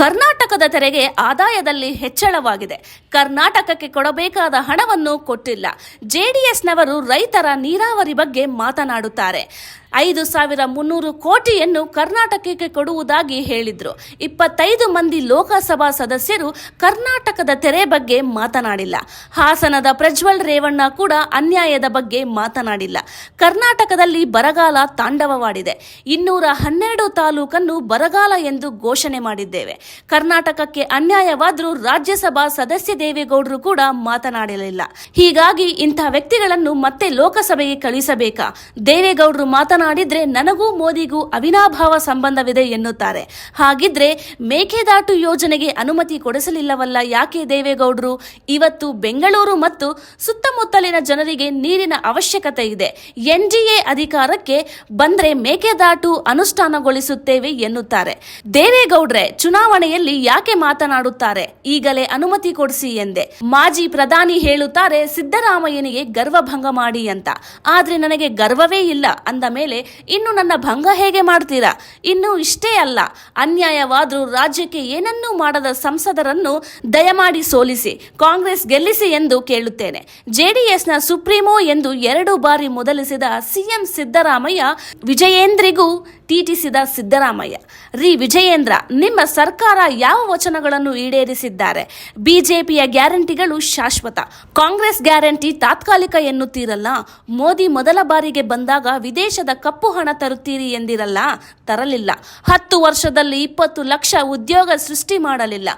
ಕರ್ನಾಟಕದ ತೆರೆಗೆ ಆದಾಯದಲ್ಲಿ ಹೆಚ್ಚಳವಾಗಿದೆ. ಕರ್ನಾಟಕಕ್ಕೆ ಕೊಡಬೇಕಾದ ಹಣವನ್ನು ಕೊಟ್ಟಿಲ್ಲ. ಜೆಡಿಎಸ್ನವರು ರೈತರ ನೀರಾವರಿ ಬಗ್ಗೆ ಮಾತನಾಡುತ್ತಾರೆ. ಐದು ಸಾವಿರ ಮುನ್ನೂರು ಕೋಟಿಯನ್ನು ಕರ್ನಾಟಕಕ್ಕೆ ಕೊಡುವುದಾಗಿ ಹೇಳಿದ್ರು. ಇಪ್ಪತ್ತೈದು ಮಂದಿ ಲೋಕಸಭಾ ಸದಸ್ಯರು ಕರ್ನಾಟಕದ ತೆರೆ ಬಗ್ಗೆ ಮಾತನಾಡಿಲ್ಲ. ಹಾಸನದ ಪ್ರಜ್ವಲ್ ರೇವಣ್ಣ ಕೂಡ ಅನ್ಯಾಯದ ಬಗ್ಗೆ ಮಾತನಾಡಿಲ್ಲ. ಕರ್ನಾಟಕದಲ್ಲಿ ಬರಗಾಲ ತಾಂಡವವಾಡಿದೆ. ಇನ್ನೂರ ಹನ್ನೆರಡು ತಾಲೂಕನ್ನು ಬರಗಾಲ ಎಂದು ಘೋಷಣೆ ಮಾಡಿದ್ದೇವೆ. ಕರ್ನಾಟಕಕ್ಕೆ ಅನ್ಯಾಯವಾದರೂ ರಾಜ್ಯಸಭಾ ಸದಸ್ಯ ದೇವೇಗೌಡರು ಕೂಡ ಮಾತನಾಡಲಿಲ್ಲ. ಹೀಗಾಗಿ ಇಂಥ ವ್ಯಕ್ತಿಗಳನ್ನು ಮತ್ತೆ ಲೋಕಸಭೆಗೆ ಕಳಿಸಬೇಕಾ? ದೇವೇಗೌಡರು ಮಾತನಾಡಿದ್ರೆ ನನಗೂ ಮೋದಿಗೂ ಅವಿನಾಭಾವ ಸಂಬಂಧವಿದೆ ಎನ್ನುತ್ತಾರೆ. ಹಾಗಿದ್ರೆ ಮೇಕೆದಾಟು ಯೋಜನೆಗೆ ಅನುಮತಿ ಕೊಡಿಸಲಿಲ್ಲವಲ್ಲ ಯಾಕೆ ದೇವೇಗೌಡರು? ಇವತ್ತು ಬೆಂಗಳೂರು ಮತ್ತು ಸುತ್ತಮುತ್ತಲಿನ ಜನರಿಗೆ ನೀರಿನ ಅವಶ್ಯಕತೆ ಇದೆ. ಎನ್ಡಿಎ ಅಧಿಕಾರಕ್ಕೆ ಬಂದ್ರೆ ಮೇಕೆದಾಟು ಅನುಷ್ಠಾನಗೊಳಿಸುತ್ತೇವೆ ಎನ್ನುತ್ತಾರೆ. ದೇವೇಗೌಡ್ರೆ ಚುನಾವಣೆಯಲ್ಲಿ ಯಾಕೆ ಮಾತನಾಡುತ್ತಾರೆ? ಈಗಲೇ ಅನುಮತಿ ಕೊಡಿಸಿ ಎಂದೆ. ಮಾಜಿ ಪ್ರಧಾನಿ ಹೇಳುತ್ತಾರೆ, ಸಿದ್ದರಾಮಯ್ಯನಿಗೆ ಗರ್ವಭಂಗ ಮಾಡಿ ಅಂತ. ಆದ್ರೆ ನನಗೆ ಗರ್ವವೇ ಇಲ್ಲ ಅಂದ ಮೇಲೆ ಇನ್ನು ನನ್ನ ಭಂಗ ಹೇಗೆ ಮಾಡ್ತೀರಾ? ಇನ್ನು ಇಷ್ಟೇ ಅಲ್ಲ. ಅನ್ಯಾಯವಾದರೂ ರಾಜ್ಯಕ್ಕೆ ಏನನ್ನೂ ಮಾಡದ ಸಂಸದರನ್ನು ದಯಮಾಡಿ ಸೋಲಿಸಿ, ಕಾಂಗ್ರೆಸ್ ಗೆಲ್ಲಿಸಿ ಎಂದು ಕೇಳುತ್ತೇನೆ. ಜೆಡಿಎಸ್ನ ಸುಪ್ರೀಮೋ ಎಂದು ಎರಡು ಬಾರಿ ಮೊದಲಿಸಿದ ಸಿಎಂ ಸಿದ್ದರಾಮಯ್ಯ ವಿಜಯೇಂದ್ರಿಗೂ ಟೀಟಿಸಿದ ಸಿದ್ದರಾಮಯ್ಯ. ರೀ. ವಿಜಯೇಂದ್ರ, ನಿಮ್ಮ ಸರ್ಕಾರ ಯಾವ ವಚನಗಳನ್ನು ಈಡೇರಿಸಿದ್ದಾರೆ? ಬಿಜೆಪಿಯ ಗ್ಯಾರಂಟಿಗಳು ಶಾಶ್ವತ. ಕಾಂಗ್ರೆಸ್ ಗ್ಯಾರಂಟಿ ತಾತ್ಕಾಲಿಕ ಎನ್ನುತ್ತೀರಲ್ಲ? ಮೋದಿ ಮೊದಲ ಬಾರಿಗೆ ಬಂದಾಗ ವಿದೇಶದ ಕಪ್ಪು ಹಣ ತರುತ್ತೀರಿ ಎಂದಿರಲ್ಲ? ತರಲಿಲ್ಲ. ಹತ್ತು ವರ್ಷದಲ್ಲಿ ಇಪ್ಪತ್ತು ಲಕ್ಷ ಉದ್ಯೋಗ ಸೃಷ್ಟಿ ಮಾಡಲಿಲ್ಲ.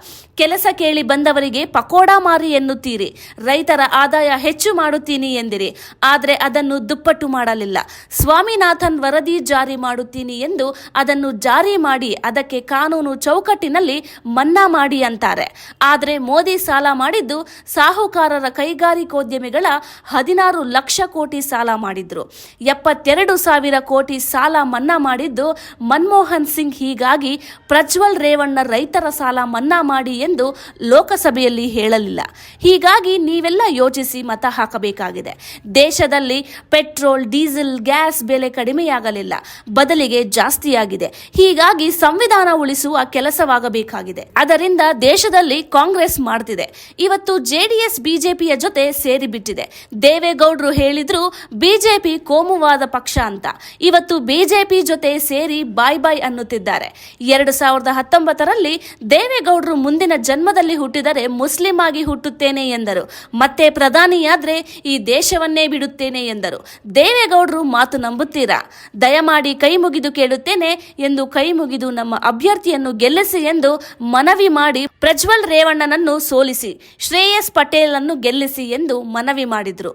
ಕೆಲಸ ಕೇಳಿ ಬಂದವರಿಗೆ ಪಕೋಡಾ ಮಾರಿ ಎನ್ನುತ್ತೀರಿ. ರೈತರ ಆದಾಯ ಹೆಚ್ಚು ಮಾಡುತ್ತೀನಿ ಎಂದಿರಿ. ಆದರೆ ಅದನ್ನು ದುಪ್ಪಟ್ಟು ಮಾಡಲಿಲ್ಲ. ಸ್ವಾಮಿನಾಥನ್ ವರದಿ ಜಾರಿ ಮಾಡುತ್ತೀನಿ ಎಂದು ಅದನ್ನು ಜಾರಿ ಮಾಡಿ ಅದಕ್ಕೆ ಕಾನೂನು ಚೌಕಟ್ಟಿನಲ್ಲಿ ಮನ್ನಾ ಮಾಡಿ ಅಂತಾರೆ. ಆದರೆ ಮೋದಿ ಸಾಲ ಮಾಡಿದ್ದು ಸಾಹುಕಾರರ ಕೈಗಾರಿಕೋದ್ಯಮಿಗಳ ಹದಿನಾರು ಲಕ್ಷ ಕೋಟಿ ಸಾಲ ಮಾಡಿದ್ರು. ಎಪ್ಪತ್ತೆರಡು ಸಾವಿರ ಕೋಟಿ ಸಾಲ ಮನ್ನಾ ಮಾಡಿದ್ದು ಮನಮೋಹನ್ ಸಿಂಗ್ ಹೀಗಾಗಿ ಪ್ರಜ್ವಲ್ ರೇವಣ್ಣ ರೈತರ ಸಾಲ ಮನ್ನಾ ಮಾಡಿ ಎಂದು ಲೋಕಸಭೆಯಲ್ಲಿ ಹೇಳಲಿಲ್ಲ. ಹೀಗಾಗಿ ನೀವೆಲ್ಲ ಯೋಚಿಸಿ ಮತ ಹಾಕಬೇಕಾಗಿದೆ. ದೇಶದಲ್ಲಿ ಪೆಟ್ರೋಲ್, ಡೀಸೆಲ್, ಗ್ಯಾಸ್ ಬೆಲೆ ಕಡಿಮೆಯಾಗಲಿಲ್ಲ. ಬದಲಿಗೆ ಜಾಸ್ತಿಯಾಗಿದೆ. ಹೀಗಾಗಿ ಸಂವಿಧಾನ ಉಳಿಸುವ ಕೆಲಸವಾಗಬೇಕಾಗಿದೆ. ಅದರಿಂದ ದೇಶದಲ್ಲಿ ಕಾಂಗ್ರೆಸ್ ಮಾಡ್ತಿದೆ. ಇವತ್ತು ಜೆಡಿಎಸ್, ಬಿಜೆಪಿಯ ಜೊತೆ ಸೇರಿಬಿಟ್ಟಿದೆ. ದೇವೇಗೌಡರು ಹೇಳಿದ್ರು, ಬಿಜೆಪಿ ಕೋಮುವಾದ ಪಕ್ಷ ಅಂತ. ಇವತ್ತು ಬಿಜೆಪಿ ಜೊತೆ ಸೇರಿ ಬಾಯ್ ಬಾಯ್ ಅನ್ನುತ್ತಿದ್ದಾರೆ. ಎರಡು ಸಾವಿರದ ಹತ್ತೊಂಬತ್ತರಲ್ಲಿ ದೇವೇಗೌಡರು ಮುಂದಿನ ಜನ್ಮದಲ್ಲಿ ಹುಟ್ಟಿದರೆ ಮುಸ್ಲಿಂ ಆಗಿ ಹುಟ್ಟುತ್ತೇನೆ ಎಂದರು. ಮತ್ತೆ ಪ್ರಧಾನಿಯಾದ್ರೆ ಈ ದೇಶವನ್ನೇ ಬಿಡುತ್ತೇನೆ ಎಂದರು. ದೇವೇಗೌಡರು ಮಾತು ನಂಬುತ್ತೀರಾ? ದಯಮಾಡಿ ಕೈ ಮುಗಿದು ಕೇಳುತ್ತೇನೆ ಎಂದು ಕೈ ಮುಗಿದು ನಮ್ಮ ಅಭ್ಯರ್ಥಿಯನ್ನು ಗೆಲ್ಲಿಸಿ ಎಂದು ಮನವಿ ಮಾಡಿ ಪ್ರಜ್ವಲ್ ರೇವಣ್ಣನನ್ನು ಸೋಲಿಸಿ, ಶ್ರೇಯಸ್ ಪಟೇಲ್ ಅನ್ನು ಗೆಲ್ಲಿಸಿ ಎಂದು ಮನವಿ ಮಾಡಿದ್ರು.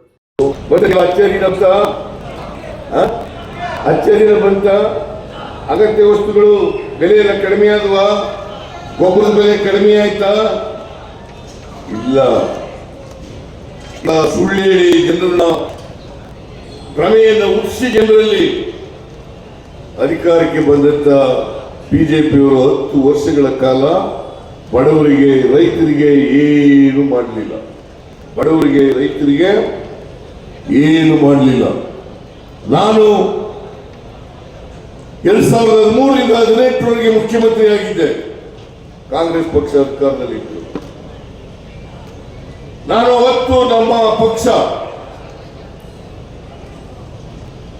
ಅಗತ್ಯ ವಸ್ತುಗಳು ಬೆಲೆಯೆಲ್ಲ ಎಲ್ಲ ಕಡಿಮೆ ಆದವಾ ಗೊಬ್ಬರದ ಬೆಲೆ ಕಡಿಮೆ ಆಯ್ತಾ? ಇಲ್ಲ. ಸುಳ್ಳೇಳಿ ಜನರನ್ನ. ಭ್ರಮೆಯನ್ನು ಉತ್ಸಿ ಜನರಲ್ಲಿ. ಅಧಿಕಾರಕ್ಕೆ ಬಂದಂತ ಬಿಜೆಪಿಯವರು ಹತ್ತು ವರ್ಷಗಳ ಕಾಲ ಬಡವರಿಗೆ, ರೈತರಿಗೆ ಏನು ಮಾಡಲಿಲ್ಲ. ಬಡವರಿಗೆ, ರೈತರಿಗೆ ಏನು ಮಾಡಲಿಲ್ಲ. ನಾನು ಎರಡ್ ಸಾವಿರದ ಹದಿಮೂರರಿಂದ ಹದಿನೆಂಟರವರೆಗೆ ಮುಖ್ಯಮಂತ್ರಿ ಆಗಿದ್ದೆ ಕಾಂಗ್ರೆಸ್ ಪಕ್ಷ ಅಧಿಕಾರದಲ್ಲಿತ್ತು ನಾನು ಅವತ್ತು ನಮ್ಮ ಪಕ್ಷ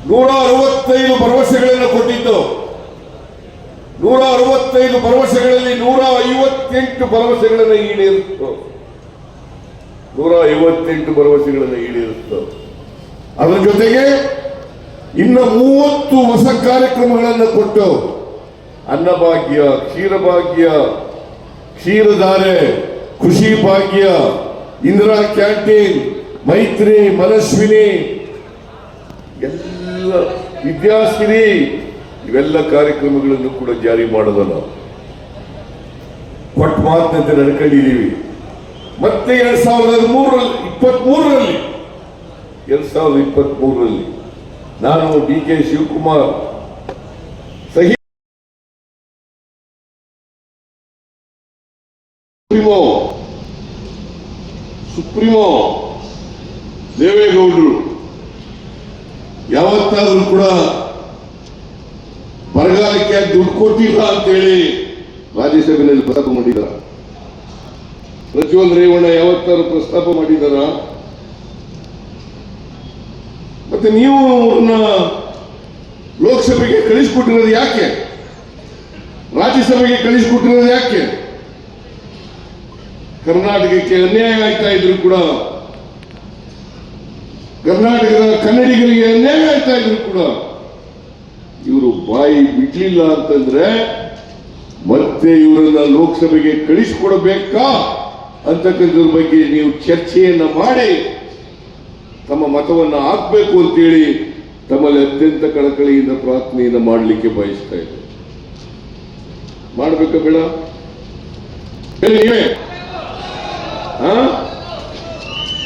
ನೂರ ಅರವತ್ತೈದು ಭರವಸೆಗಳನ್ನು ಕೊಟ್ಟಿದ್ದು ನೂರ ಅರವತ್ತೈದು ಭರವಸೆಗಳಲ್ಲಿ ನೂರ ಐವತ್ತೆಂಟು ಭರವಸೆಗಳನ್ನು ಈಡೇರಿತ್ತು. ನೂರ ಐವತ್ತೆಂಟು ಭರವಸೆಗಳನ್ನು ಈಡೇರಿತ್ತು. ಅದರ ಜೊತೆಗೆ ಇನ್ನು ಮೂವತ್ತು ಹೊಸ ಕಾರ್ಯಕ್ರಮಗಳನ್ನು ಕೊಟ್ಟು ಅನ್ನಭಾಗ್ಯ, ಕ್ಷೀರಭಾಗ್ಯ ಕ್ಷೀರಧಾರೆ ಖುಷಿ ಭಾಗ್ಯ, ಇಂದಿರಾ ಕ್ಯಾಂಟೀನ್, ಮೈತ್ರಿ, ಮನಸ್ವಿನಿ, ಎಲ್ಲ ವಿದ್ಯಾಸಿರಿ ಇವೆಲ್ಲ ಕಾರ್ಯಕ್ರಮಗಳನ್ನು ಕೂಡ ಜಾರಿ ಮಾಡೋದಲ್ಲ ಕೊಟ್ಟ ಮಾತಿನಂತೆ ನಡ್ಕೊಂಡಿದ್ದೀವಿ. ಮತ್ತೆ ಎರಡ್ ಸಾವಿರದ ಹದಿಮೂರರಲ್ಲಿ ಇಪ್ಪತ್ತ್ ಮೂರರಲ್ಲಿ ಎರಡ್ ಸಾವಿರದ ಇಪ್ಪತ್ತ್ ಮೂರರಲ್ಲಿ ನಾನು ಡಿ ಕೆ ಶಿವಕುಮಾರ್ ಸಹಿ ಸುಪ್ರೀಮೋ ಸುಪ್ರೀಮೋ, ದೇವೇಗೌಡರು, ಯಾವತ್ತಾದ್ರೂ ಕೂಡ ಬರಗಾಲಕ್ಕೆ ದುಡ್ಡು ಕೊಟ್ಟಿಲ್ಲ ಅಂತೇಳಿ ರಾಜ್ಯಸಭೆಯಲ್ಲಿ ಪ್ರಸ್ತಾಪ ಮಾಡಿದಾರ ಪ್ರಜ್ವಲ್ ರೇವಣ್ಣ ಯಾವತ್ತಾರು ಪ್ರಸ್ತಾಪ ಮಾಡಿದಾರ ಮತ್ತೆ ನೀವು ಅವ್ರನ್ನ ಲೋಕಸಭೆಗೆ ಕಳಿಸ್ಕೊಟ್ಟಿರೋದು ಯಾಕೆ? ರಾಜ್ಯಸಭೆಗೆ ಕಳಿಸ್ಕೊಟ್ಟಿರೋದು ಯಾಕೆ? ಕರ್ನಾಟಕಕ್ಕೆ ಅನ್ಯಾಯ ಆಗ್ತಾ ಇದ್ರು ಕೂಡ, ಕರ್ನಾಟಕದ ಕನ್ನಡಿಗರಿಗೆ ಅನ್ಯಾಯ ಆಗ್ತಾ ಇದ್ರು ಕೂಡ ಇವರು ಬಾಯಿ ಬಿಡ್ಲಿಲ್ಲ ಅಂತಂದ್ರೆ ಮತ್ತೆ ಇವರನ್ನ ಲೋಕಸಭೆಗೆ ಕಳಿಸಿಕೊಡಬೇಕಾ? ಅಂತಕ್ಕಂಥದ್ರ ಬಗ್ಗೆ ನೀವು ಚರ್ಚೆಯನ್ನ ಮಾಡಿ, ತಮ್ಮ ಮತವನ್ನ ಹಾಕ್ಬೇಕು ಅಂತೇಳಿ ತಮ್ಮಲ್ಲಿ ಅತ್ಯಂತ ಕಳಕಳಿಯಿಂದ ಪ್ರಾರ್ಥನೆಯನ್ನು ಮಾಡಲಿಕ್ಕೆ ಬಯಸ್ತಾ ಇದ್ದೆ ಮಾಡಬೇಕು ಬೇಡ? ನೀವೇ.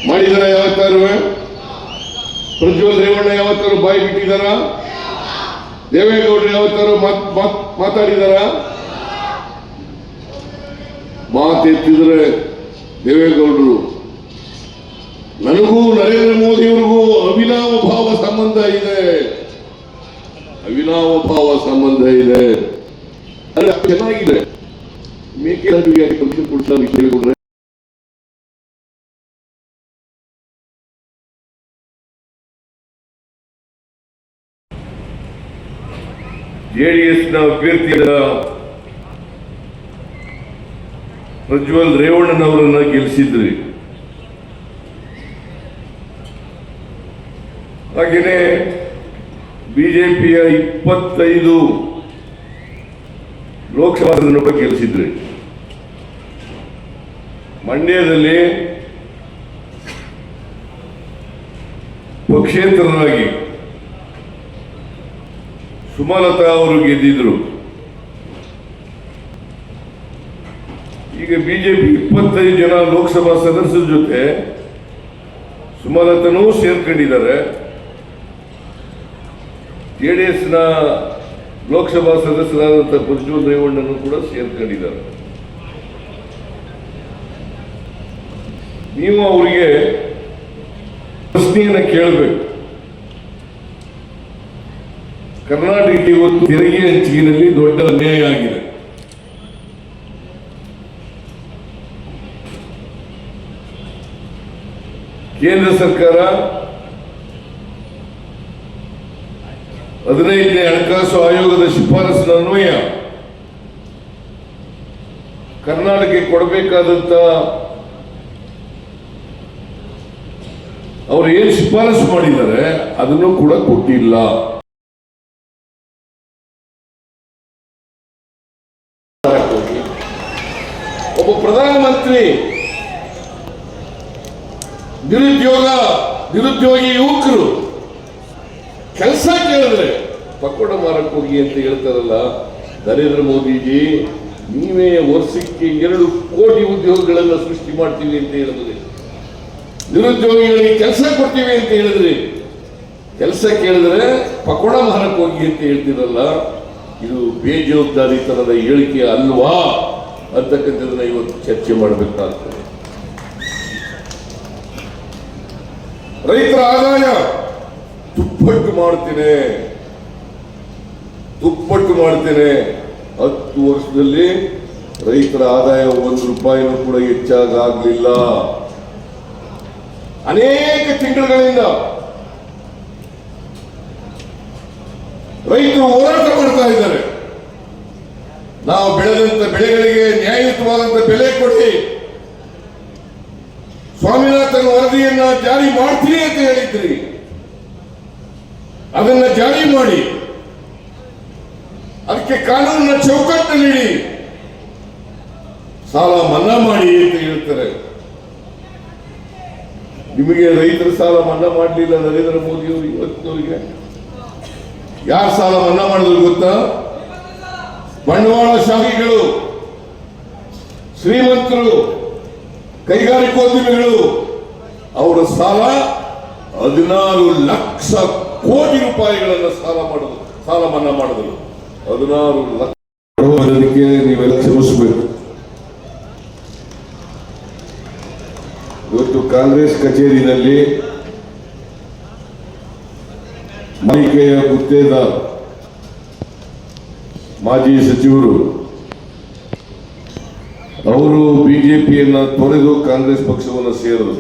ಮಾಡಿದಾರ ಯಾವತ್ತಾರು? ಪ್ರಜ್ವಲ್ ರೇವಣ್ಣ ಯಾವತ್ತಾರು ಬಾಯಿ ಬಿಟ್ಟಿದಾರ? ದೇವೇಗೌಡರು ಯಾವತ್ತಾರು ಮಾತ್ ಮಾತ್- ಮಾತಾಡಿದಾರ? ಮಾತೆತ್ತಿದ್ರೆ ದೇವೇಗೌಡರು, ನನಗೂ ನರೇಂದ್ರ ಮೋದಿಯವರಿಗೂ ಅವಿನಾವ ಭಾವ ಸಂಬಂಧ ಇದೆ. ಅವಿನಾವ ಭಾವ ಸಂಬಂಧ ಇದೆ. ಚೆನ್ನಾಗಿದೆ. ಮೇಕೆ ಕೊಡ್ತಾರೆ ಕೇಳಿಕೊಂಡ್ರೆ. ಜೆಡಿಎಸ್ನ ಅಭ್ಯರ್ಥಿಯಾದ ಪ್ರಜ್ವಲ್ ರೇವಣ್ಣನವರನ್ನ ಗೆಲ್ಲಿಸಿದ್ರಿ ಹಾಗೆಯೇ ಬಿಜೆಪಿಯ ಇಪ್ಪತ್ತೈದು ಲೋಕಸಭಾ ಗೆಲ್ಲಿಸಿದ್ರಿ ಮಂಡ್ಯದಲ್ಲಿ ಪಕ್ಷೇತರರಾಗಿ ಸುಮಲತಾ ಅವರು ಗೆದ್ದಿದ್ರು. ಈಗ ಬಿಜೆಪಿ ಇಪ್ಪತ್ತೈದು ಜನ ಲೋಕಸಭಾ ಸದಸ್ಯರ ಜೊತೆ ಸುಮಲತನೂ ಸೇರ್ಕೊಂಡಿದ್ದಾರೆ. ಜೆಡಿಎಸ್ನ ಲೋಕಸಭಾ ಸದಸ್ಯರಾದಂಥ ಪ್ರಜ್ವಲ್ ರೇವಣ್ಣನು ಕೂಡ ಸೇರ್ಕೊಂಡಿದ್ದಾರೆ. ನೀವು ಅವರಿಗೆ ಪ್ರಶ್ನೆಯನ್ನ ಕೇಳಬೇಕು. ಕರ್ನಾಟಕಕ್ಕೆ ಇವತ್ತು ತೆರಿಗೆ ಹಂಚಿಕೆಯಲ್ಲಿ ದೊಡ್ಡ ಅನ್ಯಾಯ ಆಗಿದೆ. ಕೇಂದ್ರ ಸರ್ಕಾರ ಹದಿನೈದನೇ ಹಣಕಾಸು ಆಯೋಗದ ಶಿಫಾರಸಿನ ಅನ್ವಯ. ಕರ್ನಾಟಕಕ್ಕೆ ಕೊಡಬೇಕಾದಂತ ಅವರು ಏನು ಶಿಫಾರಸು ಮಾಡಿದ್ದಾರೆ, ಅದನ್ನು ಕೂಡ ಕೊಟ್ಟಿಲ್ಲ. ಒಬ್ಬ ಪ್ರಧಾನಮಂತ್ರಿ, ನಿರುದ್ಯೋಗ, ನಿರುದ್ಯೋಗಿ ಯುವಕರು, ಕೆಲಸ ಕೇಳಿದ್ರೆ ಪಕೋಡ ಮಾರಕ್ಕೆ ಹೋಗಿ ಅಂತ ಹೇಳ್ತಾರಲ್ಲ, ನರೇಂದ್ರ ಮೋದಿಜಿ, ನೀವೇ ವರ್ಷಕ್ಕೆ ಎರಡು ಕೋಟಿ ಉದ್ಯೋಗಗಳನ್ನು ಸೃಷ್ಟಿ ಮಾಡ್ತೀವಿ ಅಂತ ಹೇಳಿದ್ರಿ ನಿರುದ್ಯೋಗಿಗಳಿಗೆ ಕೆಲಸ ಕೊಡ್ತೀವಿ ಅಂತ ಹೇಳಿದ್ರಿ. ಕೆಲಸ ಕೇಳಿದ್ರೆ ಪಕೋಡ ಮಾರಕ್ಕೆ ಹೋಗಿ ಅಂತ ಹೇಳ್ತೀರಲ್ಲ ಇದು ಬೇಜವಾಬ್ದಾರಿ ತರದ ಹೇಳಿಕೆ ಅಲ್ವಾ? ಅಂತಕ್ಕಂಥದ್ದನ್ನ ಇವತ್ತು ಚರ್ಚೆ ಮಾಡಬೇಕಾಗ್ತದೆ. ರೈತರ ಆದಾಯ ದುಪ್ಪಟ್ಟು ಮಾಡ್ತೇನೆ. ದುಪ್ಪಟ್ಟು ಮಾಡ್ತೇನೆ. ಹತ್ತು ವರ್ಷದಲ್ಲಿ ರೈತರ ಆದಾಯ ಒಂದು ರೂಪಾಯಿನೂ ಕೂಡ ಹೆಚ್ಚಾಗಲಿಲ್ಲ ಅನೇಕ ತಿಂಗಳುಗಳಿಂದ ರೈತರು ಹೋರಾಟ ಮಾಡ್ತಾ ಇದ್ದಾರೆ. ನಾವು ಬೆಳೆದಂತ ಬೆಳೆಗಳಿಗೆ ನ್ಯಾಯಯುತವಾದಂತ ಬೆಲೆ ಕೊಡಿ. ಸ್ವಾಮಿನಾಥನ್ ವರದಿಯನ್ನ ಜಾರಿ ಮಾಡ್ತೀನಿ ಅಂತ ಹೇಳಿದ್ರಿ. ಅದನ್ನ ಜಾರಿ ಮಾಡಿ. ಅದಕ್ಕೆ ಕಾನೂನಿನ ನೀಡಿ. ಸಾಲ ಮನ್ನಾ ಮಾಡಿ ಅಂತ ಹೇಳ್ತಾರೆ. ನಿಮಗೆ ರೈತರ ಸಾಲ ಮನ್ನಾ ಮಾಡಲಿಲ್ಲ ನರೇಂದ್ರ ಮೋದಿಯವರು ಇವತ್ತಿನವರಿಗೆ? ಯಾರು ಸಾಲ ಮನ್ನಾ ಮಾಡಿದ್ರು ಗೊತ್ತಾ? ಬಂಡವಾಳಶಾಹಿಗಳು ಶ್ರೀಮಂತರು, ಕೈಗಾರಿಕೋದ್ಯಮಿಗಳು, ಅವರ ಸಾಲ ಹದಿನಾರು ಲಕ್ಷ ಕೋಟಿ ರೂಪಾಯಿಗಳನ್ನು ಸಾಲ ಮಾಡಿದ್ರು ಸಾಲ ಮನ್ನಾ ಮಾಡಿದ್ರು. ಹದಿನಾರು ಲಕ್ಷ ಅದಕ್ಕೆ ನೀವೆಲ್ಲ ಕ್ಷಮಿಸಬೇಕು. ಇವತ್ತು ಕಾಂಗ್ರೆಸ್ ಕಚೇರಿನಲ್ಲಿ ಮೈಕೆಯ ಗುತ್ತೇದಾರ್ ಮಾಜಿ ಸಚಿವರು, ಅವರು ಬಿಜೆಪಿಯನ್ನ ತೊರೆದು ಕಾಂಗ್ರೆಸ್ ಪಕ್ಷವನ್ನು ಸೇರಿದರು.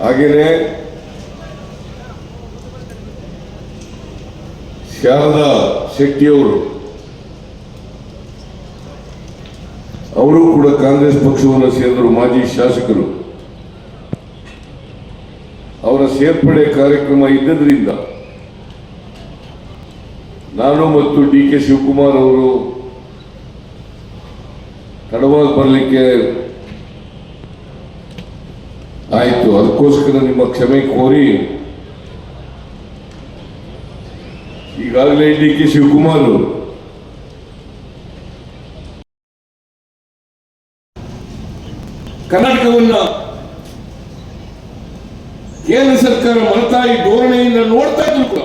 ಹಾಗೆಯೇ ಶಾರದಾ ಶೆಟ್ಟಿಯವರು, ಅವರು ಕೂಡ ಕಾಂಗ್ರೆಸ್ ಪಕ್ಷವನ್ನು ಸೇರಿದರು ಮಾಜಿ ಶಾಸಕರು. ಅವರ ಸೇರ್ಪಡೆ ಕಾರ್ಯಕ್ರಮ ಇದ್ದದ್ರಿಂದ ನಾನು ಮತ್ತು ಡಿ ಕೆ ಶಿವಕುಮಾರ್ ಅವರು ತಡವಾಗಿ ಬರಲಿಕ್ಕೆ ಆಯಿತು. ಅದಕ್ಕೋಸ್ಕರ ನಿಮ್ಮ ಕ್ಷಮೆ ಕೋರಿ ಈಗಾಗಲೇ ಡಿ ಕೆ ಶಿವಕುಮಾರ್ ಕರ್ನಾಟಕವನ್ನ ಕೇಂದ್ರ ಸರ್ಕಾರ ಮಲತಾಯಿ ಧೋರಣೆಯಿಂದ ನೋಡ್ತಾ ಇದ್ರು ಕೂಡ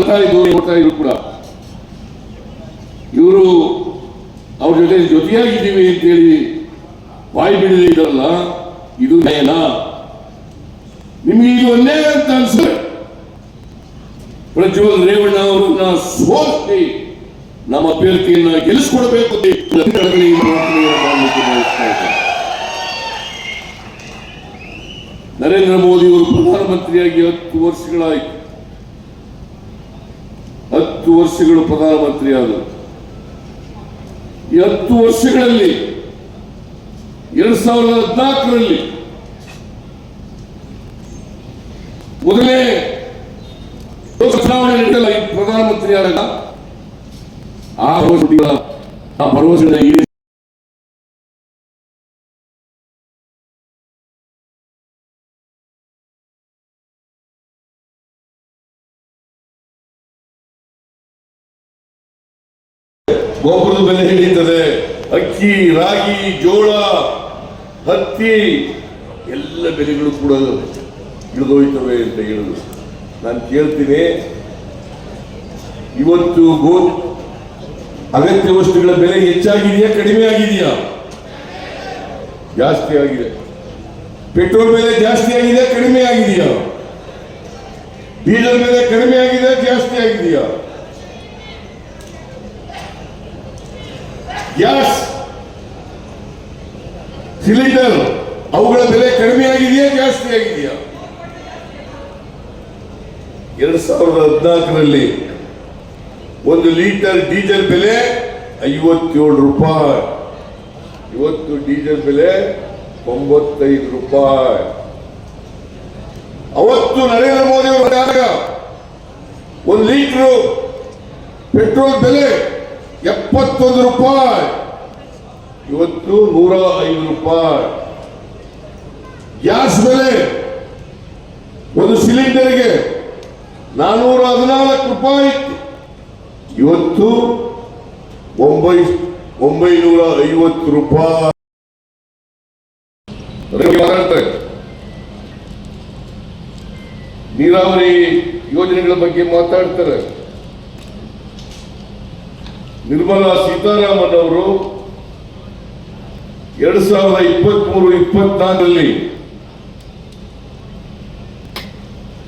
ನೋಡ್ತಾ ಇದ್ರು ಕೂಡ. ಇವರು ಅವ್ರ ಜೊತೆ ಜೊತೆಯಾಗಿದ್ದೀವಿ ಅಂತೇಳಿ ಬಾಯಿ ಬಿಡದೆ ಇದ್ರಲ್ಲ ಇದು ನಯನ ನಿಮಗೆ ಇದು ಒಂದೇ ಅಂತ ಅನ್ಸುತ್ತೆ. ಪ್ರಜ್ವಲ್ ರೇವಣ್ಣ ಅವರನ್ನ ಸೋಲಿಸಿ ನಮ್ಮ ಅಭ್ಯರ್ಥಿಯನ್ನ ಗೆಲ್ಲಿಸ್ಕೊಡ್ಬೇಕು ನರೇಂದ್ರ ಮೋದಿ ಅವರು ಪ್ರಧಾನಮಂತ್ರಿಯಾಗಿ ಹತ್ತು ವರ್ಷಗಳಾಯಿತು. ಹತ್ತು ವರ್ಷಗಳು ಪ್ರಧಾನಮಂತ್ರಿ ಆದರು ಈ ಹತ್ತು ವರ್ಷಗಳಲ್ಲಿ, ಎರಡ್ ಸಾವಿರದ ಹದಿನಾಲ್ಕರಲ್ಲಿ ಮೊದಲೇ ಚುನಾವಣೆ ನಡೆಯಲ್ಲ ಪ್ರಧಾನಮಂತ್ರಿ ಆದಾಗ ಆ ಭರವಸೆಗಳ ಗೊಬ್ಬರದ ಬೆಲೆ ಹೇಳಿದ್ದದೆ ಅಕ್ಕಿ, ರಾಗಿ, ಜೋಳ, ಹತ್ತಿ, ಎಲ್ಲ ಬೆಲೆಗಳು ಕೂಡ ಇಳಿದೋಯ್ತವೆ ಅಂತ ಹೇಳುದು ನಾನು ಕೇಳ್ತೀನಿ, ಇವತ್ತು ಗೋ, ಅಗತ್ಯ ವಸ್ತುಗಳ ಬೆಲೆ ಹೆಚ್ಚಾಗಿದೆಯಾ, ಕಡಿಮೆ ಆಗಿದೆಯಾ? ಜಾಸ್ತಿ ಆಗಿದೆ. ಪೆಟ್ರೋಲ್ ಬೆಲೆ ಜಾಸ್ತಿ ಆಗಿದೆ ಕಡಿಮೆ ಆಗಿದೆಯಾ? ಡೀಸೆಲ್ ಬೆಲೆ ಕಡಿಮೆ ಆಗಿದೆ ಜಾಸ್ತಿ ಆಗಿದೆಯಾ? ಗ್ಯಾಸ್, ಸಿಲಿಂಡರ್, ಅವುಗಳ ಬೆಲೆ ಕಡಿಮೆ ಆಗಿದೆಯಾ ಜಾಸ್ತಿ ಆಗಿದೆಯಾ ಎರಡ್ ಸಾವಿರದ ಹದಿನಾಲ್ಕರಲ್ಲಿ ಒಂದು ಲೀಟರ್ ಡೀಸೆಲ್ ಬೆಲೆ ಐವತ್ತೇಳು ರೂಪಾಯಿ. ಇವತ್ತು ಡೀಸೆಲ್ ಬೆಲೆ ಒಂಬತ್ತೈದು ರೂಪಾಯಿ. ಅವತ್ತು ನರೇಂದ್ರ ಮೋದಿ ಅವರು ಒಂದು ಲೀಟರ್ ಪೆಟ್ರೋಲ್ ಬೆಲೆ ಎಪ್ಪತ್ತೊಂದು ರೂಪಾಯಿ. ಇವತ್ತು ನೂರ ಐದು ರೂಪಾಯಿ. ಗ್ಯಾಸ್ ಬೆಲೆ ಒಂದು ಸಿಲಿಂಡರ್ಗೆ ನಾನೂರ ಹದಿನಾಲ್ಕು ರೂಪಾಯಿ. ಇವತ್ತು ಒಂಬೈ, ಒಂಬೈನೂರ ಐವತ್ತು ರೂಪಾಯಿ. ನೀರಾವರಿ ಯೋಜನೆಗಳ ಬಗ್ಗೆ ಮಾತಾಡ್ತಾರೆ. ನಿರ್ಮಲಾ ಸೀತಾರಾಮನ್ ಅವರು ಎರಡ್ ಸಾವಿರದ ಇಪ್ಪತ್ಮೂರು, ಇಪ್ಪತ್ನಾಲ್ಕರಲ್ಲಿ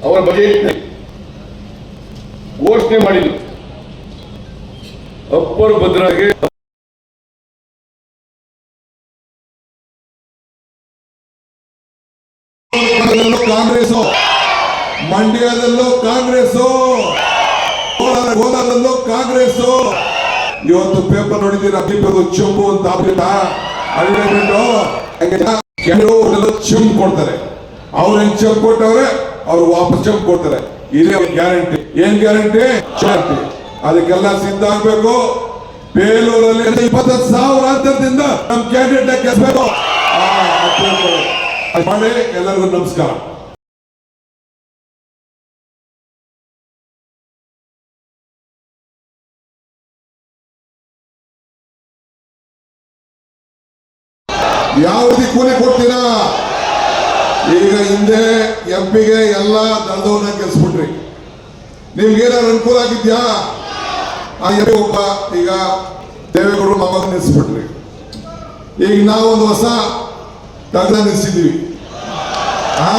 ಅವರ ಬಜೆಟ್ ಘೋಷಣೆ ಮಾಡಿದ್ರು. ಅಪ್ಪರ್ ಭದ್ರಾಗೆ ಕಾಂಗ್ರೆಸ್ ಮಂಡ್ಯದಲ್ಲೂ ಕಾಂಗ್ರೆಸ್ ಕೋಲಾರದಲ್ಲೂ ಕಾಂಗ್ರೆಸ್ ಇವತ್ತು ಪೇಪರ್ ನೋಡಿದೀರ ಅಗ್ನಿಪದು ಚುಂಬು ಅಂತ ಆಗ್ಬಿಟ್ಟ ಕೆಲವರು ಚೆಂಬು ಕೊಡ್ತಾರೆ. ಅವ್ರು ಹೆಂಗ್ ಚಂಪ್ ಕೊಟ್ಟವ್ರೆ? ಅವ್ರು ವಾಪಸ್ ಚಂಪ್ ಕೊಡ್ತಾರೆ. ಇದೇ ಗ್ಯಾರಂಟಿ ಏನ್ ಗ್ಯಾರಂಟಿ ಗ್ಯಾರಂಟಿ ಅದಕ್ಕೆಲ್ಲ ಸಿದ್ಧ ಆಗ್ಬೇಕು. ಬೇಲೂರಲ್ಲಿ ಇಪ್ಪತ್ತೈದು ಸಾವಿರ ಅಂತರದಿಂದ ನಮ್ ಕ್ಯಾಂಡಿಡೇಟ್ ಆ, ಮಾಡಿ ಎಲ್ಲರಿಗೂ ನಮಸ್ಕಾರ. ಯಾವ ರೀತಿ ಕೂಲಿ ಕೊಡ್ತೀರಾ? ಈಗ ಹಿಂದೆ ಎಂಪಿಗೆ ಎಲ್ಲ ಗೆಲ್ಸ್ಬಿಟ್ರಿ ನಿಮ್ಗೆ ಏನಾದ್ರು ಅನುಕೂಲ ಆಗಿದ್ಯಾ? ಆ ಎಂಪಿ ಒಬ್ಬ ಈಗ ದೇವೇಗೌಡರು ಮಗನ ನಿಲ್ಲಿಸ್ಬಿಟ್ರಿ. ಈಗ ನಾವೊಂದು ಹೊಸ ತಗ್ರ ನಿಲ್ಸಿದ್ದೀವಿ. ಹಾ,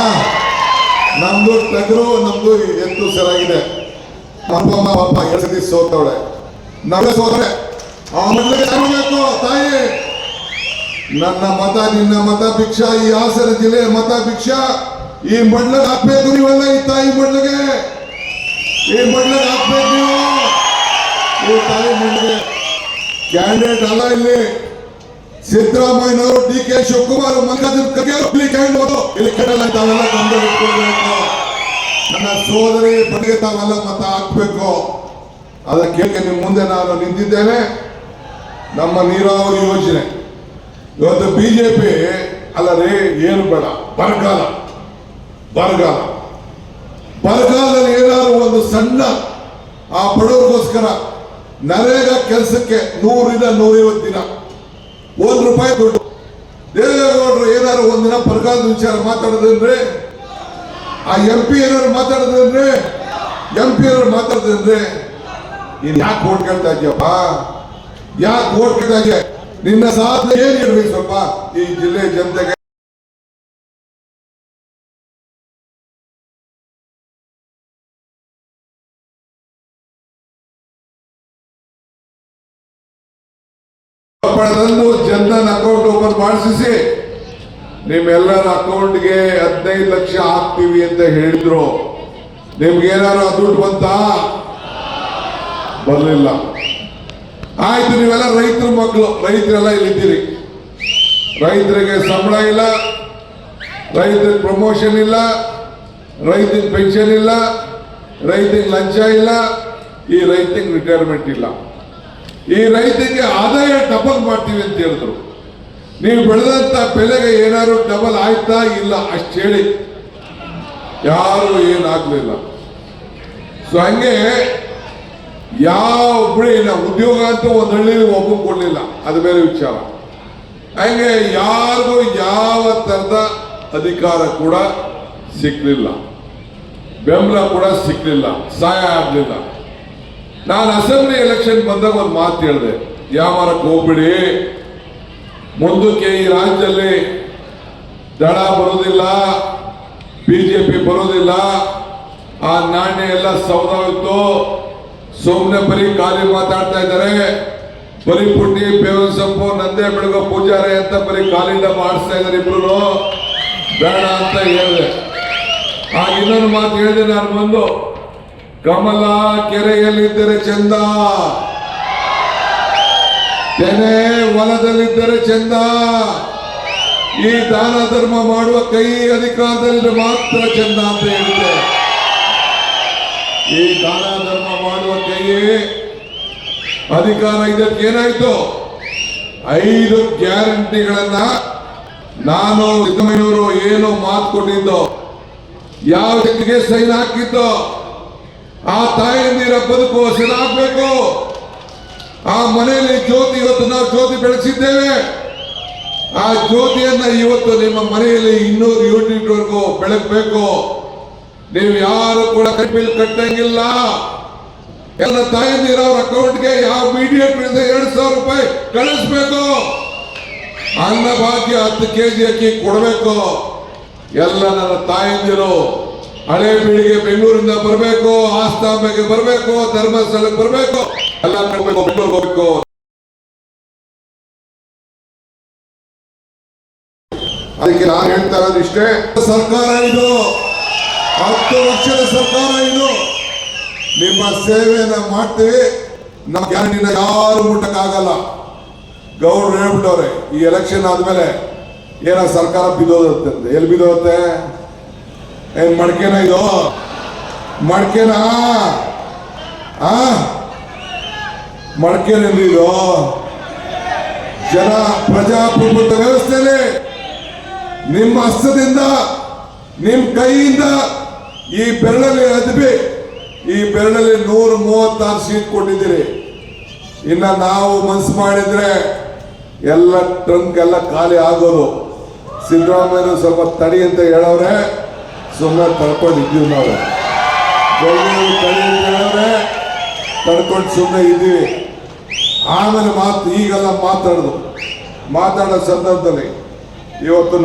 ನಮ್ದು ಟಗರು ನಮ್ದು ಎತ್ತು ಸರಿಯಾಗಿದೆ ಅಪ್ಪಮ್ಮ ಪಾಪ ಎರಡು ಸತಿ ಸೋತವಳೆ. ಸೋದರ ಆ ಮಡ್ಲಿಗೆ ತರಬೇಕು ತಾಯಿ. ನನ್ನ ಮತ, ನಿನ್ನ ಮತ ಭಿಕ್ಷಾ, ಈ ಹಾಸನ ಜಿಲ್ಲೆಯ ಮತ ಭಿಕ್ಷಾ. ಈ ಮಣ್ಣ ಹಾಕ್ಬೇಕು ನೀವೆಲ್ಲ, ಈ ತಾಯಿ ಮಡ್ಲಿಗೆ. ಈ ಮಣ್ಣ ಹಾಕ್ಬೇಕು ನೀವು. ಈ ತಾಯಿ ಮಡ್ಲಿಗೆ. ಕ್ಯಾಂಡಿಡೇಟ್ ಅಲ್ಲ ಇಲ್ಲಿ. ಸಿದ್ದರಾಮಯ್ಯನವರು, ಡಿ ಕೆ ಶಿವಕುಮಾರ್ ಇಲ್ಲಿ ಇಲ್ಲಿ ಕೇಳಲ್ಲ ನನ್ನ ಸೋದರಿ ಬಗ್ಗೆ ತಾವೆಲ್ಲ ಮತ ಹಾಕ್ಬೇಕು. ಅದಕ್ಕೆ ನಿಮ್ ಮುಂದೆ ನಾನು ನಿಂತಿದ್ದೇನೆ. ನಮ್ಮ ನೀರಾವರಿ ಯೋಜನೆ. ಇವತ್ತು ಬಿಜೆಪಿ ಅಲ್ಲ ಏನು ಬೇಡ, ಬರಗಾಲ ಬರಗಾಲ. ಬರಗಾಲ ಏನಾದ್ರು ಒಂದು ಸಣ್ಣ, ಆ ಬಡವರಿಗೋಸ್ಕರ ನರೇಗಾ ಕೆಲಸಕ್ಕೆ ನೂರಿಂದ ನೂರೈವತ್ತು ದಿನ. ಒಂದು ರೂಪಾಯಿ ದುಡ್ಡು. ದೇವೇಗೌಡರು ಏನಾದ್ರು ಒಂದಿನ ಬರಗಾಲದ ವಿಚಾರ ಮಾತಾಡಿದ್ರೆ ಆ ಎಂ ಪಿ ಏನಾದ್ರು ಮಾತಾಡಿದ್ರೆ ಎಂ ಪಿ ಏನಾದ್ರು ಮಾತಾಡಿದ್ರೆ ನೀನ್ ಯಾಕೆ ಕೇಳ್ತಾ ಇದ್ಯಪ್ಪ? ಯಾಕೆ ಓಟ್ ಕೇಳ್ತಾ ಇದೆಯಾ? ನಿನ್ನ ಸಾಧನೆ ಏನ್ ಇರ್ಬೇಕು ಸ್ವಲ್ಪ ಈ ಜಿಲ್ಲೆ ಜನತೆಗೆ ಪಡೆದಂದು ಜನಧನ್ ಅಕೌಂಟ್ ಓಪನ್ ಮಾಡಿಸಿ ನಿಮ್ಮೆಲ್ಲರ ಅಕೌಂಟ್ಗೆ ಹದಿನೈದು ಲಕ್ಷ ಹಾಕ್ತೀವಿ ಅಂತ ಹೇಳಿದ್ರು. ನಿಮ್ಗೆ ಏನಾರು ದುಡ್ಡು ಬಂತಾ? ಬರಲಿಲ್ಲ ಆಯ್ತು ನೀವೆಲ್ಲ ರೈತರ ಮಕ್ಕಳು, ರೈತರೆಲ್ಲ ಇಲ್ಲಿದ್ದೀರಿ. ರೈತರಿಗೆ ಸಂಬಳ ಇಲ್ಲ, ರೈತರಿಗೆ ಪ್ರಮೋಷನ್ ಇಲ್ಲ, ರೈತರಿಗೆ ಪೆನ್ಷನ್ ಇಲ್ಲ, ರೈತರಿಗೆ ಲಂಚ ಇಲ್ಲ, ಈ ರೈತರಿಗೆ ರಿಟೈರ್ಮೆಂಟ್ ಇಲ್ಲ. ಈ ರೈತರಿಗೆ ಆದಾಯ ಡಬಲ್ ಮಾಡ್ತೀವಿ ಅಂತ ಹೇಳಿದ್ರು. ನೀವು ಬೆಳೆದಂತ ಬೆಲೆಗೆ ಏನಾದ್ರು ಡಬಲ್ ಆಯ್ತಾ ಇಲ್ಲ ಅಷ್ಟು ಹೇಳಿ. ಯಾರು ಏನಾಗ್ಲಿಲ್ಲ ಸೊ ಹಂಗೆ ಯಾವ ಇಲ್ಲ. ಉದ್ಯೋಗ ಅಂತ ಒಂದು ಹಳ್ಳಿಲಿ ಒಬ್ಬ ಕೊಡಲಿಲ್ಲ. ಅದು ಬೇರೆ ವಿಚಾರ. ಹಂಗೆ ಯಾರಿಗೂ ಯಾವ ತರದ ಅಧಿಕಾರ ಕೂಡ ಸಿಕ್ಕಲಿಲ್ಲ ಬೆಂಬಲ ಕೂಡ ಸಿಕ್ಕಲಿಲ್ಲ ಸಹಾಯ ಆಗಲಿಲ್ಲ. ನಾನು ಅಸೆಂಬ್ಲಿ ಎಲೆಕ್ಷನ್ ಬಂದಾಗ ಒಂದು ಮಾತು ಹೇಳಿದೆ. ಯಾವಾರಕ್ಕೆ ಹೋಗ್ಬಿಡಿ. ಮುಂದಕ್ಕೆ ಈ ರಾಜ್ಯದಲ್ಲಿ ದಳ ಬರೋದಿಲ್ಲ, ಬಿಜೆಪಿ ಬರೋದಿಲ್ಲ. ಆ ನಾಣ್ಯ ಎಲ್ಲ ಸೌದವಿತ್ತು ಸುಮ್ಮನೆ ಬರೀ ಖಾಲಿ ಮಾತಾಡ್ತಾ ಇದ್ದಾರೆ. ಬರೀ ಪುಟ್ಟಿ ಬೇವಿನ ಸೊಪ್ಪು ನಂದೇ ಬೆಳಗೋ ಪೂಜಾರಿ ಅಂತ ಬರೀ ಕಾಲಿಂದ ಮಾಡಿಸ್ತಾ ಇದ್ದಾರೆ ಇಬ್ರು ಬೇಡ ಅಂತ ಹೇಳಿದೆ. ಆ ಇನ್ನೊಂದು ಮಾತು ಹೇಳಿದೆ ನಾನು ಬಂದು. ಕಮಲ ಕೆರೆಯಲ್ಲಿದ್ದರೆ ಚಂದ. ತೆನೆ ಹೊಲದಲ್ಲಿದ್ದರೆ ಚಂದ. ಈ ದಾನ ಧರ್ಮ ಮಾಡುವ ಕೈ ಅಧಿಕಾರದಲ್ಲಿ ಮಾತ್ರ ಚಂದ ಅಂತ ಹೇಳಿದೆ. ಈ ದಾನ ಧರ್ಮ ಮಾಡುವ ಅಧಿಕಾರ ಇದಕ್ಕೆ ಏನಾಯ್ತು? ಐದು ಗ್ಯಾರಂಟಿಗಳನ್ನ ನಾನು ಸಿದ್ದರಾಮಯ್ಯವರು ಏನು ಮಾತು ಕೊಟ್ಟಿದ್ದು. ಯಾವ ಜೊತೆಗೆ ಸೈನ್ ಹಾಕಿದ್ದು? ಆ ತಾಯಂದಿರ ಬದುಕು ಹಸಿರಾಗಬೇಕು. ಆ ಮನೆಯಲ್ಲಿ ಜ್ಯೋತಿ ಇವತ್ತು ನಾವು ಜ್ಯೋತಿ ಬೆಳೆಸಿದ್ದೇವೆ. ಆ ಜ್ಯೋತಿಯನ್ನ ಇವತ್ತು ನಿಮ್ಮ ಮನೆಯಲ್ಲಿ ಇನ್ನೂರು ಯೂನಿಟ್ವರೆಗೂ ಬೆಳಗಬೇಕು. ನೀವು ಯಾರು ಕೂಡ ಕೈಬಿಲ್ ಕಟ್ಟಂಗಿಲ್ಲ. ಎಲ್ಲ ತಾಯಂದಿರ ಅವ್ರ ಅಕೌಂಟ್ಗೆ ಯಾವ ಮೀಡಿಯೇಟರ್ ಇಂದ ಎರಡು ಸಾವಿರ ರೂಪಾಯಿ ಕಳಿಸ್ಬೇಕು. ಅನ್ನ ಭಾಗ್ಯ ಹತ್ತು ಕೆಜಿ ಅಕ್ಕಿ ಕೊಡಬೇಕು. ಎಲ್ಲ ನನ್ನ ತಾಯಂದಿರು ಹಳೆ ಪೀಳಿಗೆ ಬೆಂಗಳೂರಿಂದ ಬರಬೇಕು, ಆಸ್ತಾಂಬೆಗೆ ಬರಬೇಕು, ಧರ್ಮಸ್ಥಳಕ್ಕೆ ಬರಬೇಕು. ಎಲ್ಲ ಬೆಂಗಳೂರಿಗೆ ಹೋಗ್ಬೇಕು. ಅದಕ್ಕೆ ನಾನು ಹೇಳ್ತಾ ಇರೋದು ಇಷ್ಟೇ. ಸರ್ಕಾರ ಇದು ಹತ್ತು ವರ್ಷದ ಸರ್ಕಾರ ಇದು. ನಿಮ್ಮ ಸೇವೆಯನ್ನ ಮಾಡ್ತೀವಿ. ನಮ್ಮ ಗ್ಯಾರಂಟಿನ ಯಾರು ಮುಟ್ಟಕ್ಕಾಗಲ್ಲ. ಗೌಡ್ರು ಹೇಳ್ಬಿಟ್ಟವ್ರೆ, ಈ ಎಲೆಕ್ಷನ್ ಆದ್ಮೇಲೆ ಏನೋ ಸರ್ಕಾರ ಬಿದ್ದೋಗುತ್ತೆ ಎಲ್ಲಿ ಬಿದ್ದೋಗುತ್ತೆ? ಏನ್ ಮಡ್ಕೆನ ಇದು? ಮಡ್ಕೆನಾ? ಆ? ಮಡ್ಕೆನಲ್ಲಿ ಇದು? ಜನ ಪ್ರಜಾಪ್ರಭುತ್ವ ವ್ಯವಸ್ಥೆಯಲ್ಲಿ ನಿಮ್ಮ ಹಸ್ತದಿಂದ, ನಿಮ್ಮ ಕೈಯಿಂದ ಈ ಬೆರಳಲ್ಲಿ ಅದ್ಬಿ, ಈ ಬೆರಳಲ್ಲಿ ನೂರ ಮೂವತ್ತಾರು ಸೀಟ್ ಕೊಟ್ಟಿದ್ದೀರಿ. ಇನ್ನ ನಾವು ಮನ್ಸು ಮಾಡಿದ್ರೆ ಎಲ್ಲ ಟ್ರಂಕ್ ಎಲ್ಲ ಖಾಲಿ ಆಗೋದು. ಸಿದ್ದರಾಮಯ್ಯ ಸ್ವಲ್ಪ ತಡಿ ಅಂತ ಹೇಳೋರೆ ಸುಮ್ಮನೆ ತಡ್ಕೊಂಡಿದ್ದೀವಿ ನಾವು. ತಡಿ ಅಂತ ಹೇಳವ್ರೆ, ತಡ್ಕೊಂಡು ಸುಮ್ಮನೆ ಇದ್ದೀವಿ. ಆಮೇಲೆ ಮಾತು ಈಗೆಲ್ಲ ಮಾತಾಡೋದು. ಮಾತಾಡೋ ಸಂದರ್ಭದಲ್ಲಿ ಇವತ್ತು